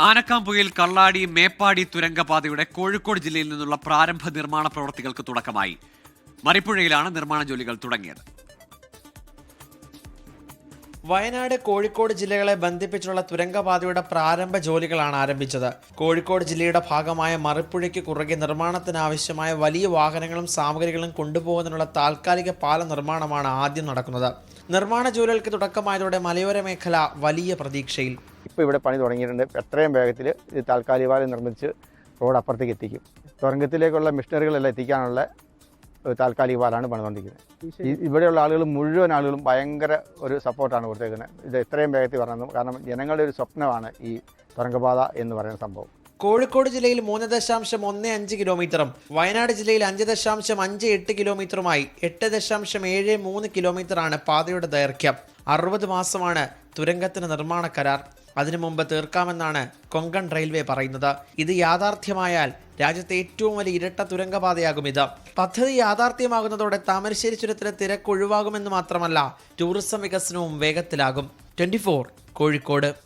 ആനക്കാമ്പുയിൽ കള്ളാടി മേപ്പാടി തുരങ്കപാതയുടെ കോഴിക്കോട് ജില്ലയിൽ നിന്നുള്ള പ്രാരംഭ നിർമ്മാണ പ്രവൃത്തികൾക്ക് തുടക്കമായി. മറിപ്പുഴയിലാണ് നിർമ്മാണ ജോലികൾ തുടങ്ങിയത്. വയനാട് കോഴിക്കോട് ജില്ലകളെ ബന്ധിപ്പിച്ചുള്ള തുരങ്കപാതയുടെ പ്രാരംഭ ജോലികളാണ് ആരംഭിച്ചത്. കോഴിക്കോട് ജില്ലയുടെ ഭാഗമായ മറുപ്പുഴയ്ക്ക് കുറുകെ നിർമ്മാണത്തിനാവശ്യമായ വലിയ വാഹനങ്ങളും സാമഗ്രികളും കൊണ്ടുപോകുന്നതിനുള്ള താൽക്കാലിക പാല നിർമ്മാണമാണ് ആദ്യം നടക്കുന്നത്. നിർമ്മാണ ജോലികൾക്ക് തുടക്കമായതോടെ മലയോര മേഖല വലിയ പ്രതീക്ഷയിൽ. ഇപ്പോൾ ഇവിടെ പണി തുടങ്ങിയിട്ടുണ്ട്. എത്രയും വേഗത്തിൽ താൽക്കാലിക പാലം നിർമ്മിച്ച് റോഡ് അപ്പുറത്തേക്ക് എത്തിക്കും. തുരങ്കത്തിലേക്കുള്ള മിഷനറികളെല്ലാം എത്തിക്കാനുള്ള താൽക്കാലിക പാലാണ് പണിതുകൊണ്ടിരിക്കുന്നത്. ഇവിടെയുള്ള ആളുകൾ മുഴുവൻ ആളുകളും ഭയങ്കര ഒരു സപ്പോർട്ടാണ് കൊടുത്തേക്കുന്നത്. ഇത് എത്രയും വേഗത്തിൽ വരണം. കാരണം ജനങ്ങളുടെ ഒരു സ്വപ്നമാണ് ഈ തുരങ്കപാത എന്ന് പറയുന്ന സംഭവം. കോഴിക്കോട് ജില്ലയിൽ മൂന്ന് ദശാംശം ഒന്ന് അഞ്ച് കിലോമീറ്ററും വയനാട് ജില്ലയിൽ അഞ്ച് ദശാംശം അഞ്ച് എട്ട് കിലോമീറ്ററുമായി എട്ട് ദശാംശം ഏഴ് മൂന്ന് കിലോമീറ്ററാണ് പാതയുടെ ദൈർഘ്യം. അറുപത് മാസമാണ് തുരങ്കത്തിന് നിർമ്മാണ കരാർ. അതിനു മുമ്പ് തീർക്കാമെന്നാണ് കൊങ്കൺ റെയിൽവേ പറയുന്നത്. ഇത് യാഥാർത്ഥ്യമായാൽ രാജ്യത്തെ ഏറ്റവും വലിയ ഇരട്ട തുരങ്കപാതയാകും ഇത്. പദ്ധതി യാഥാർത്ഥ്യമാകുന്നതോടെ താമരശ്ശേരി ചുരത്തിലെ തിരക്ക് ഒഴിവാകുമെന്ന് മാത്രമല്ല ടൂറിസം വികസനവും വേഗത്തിലാകും. ട്വന്റി കോഴിക്കോട്.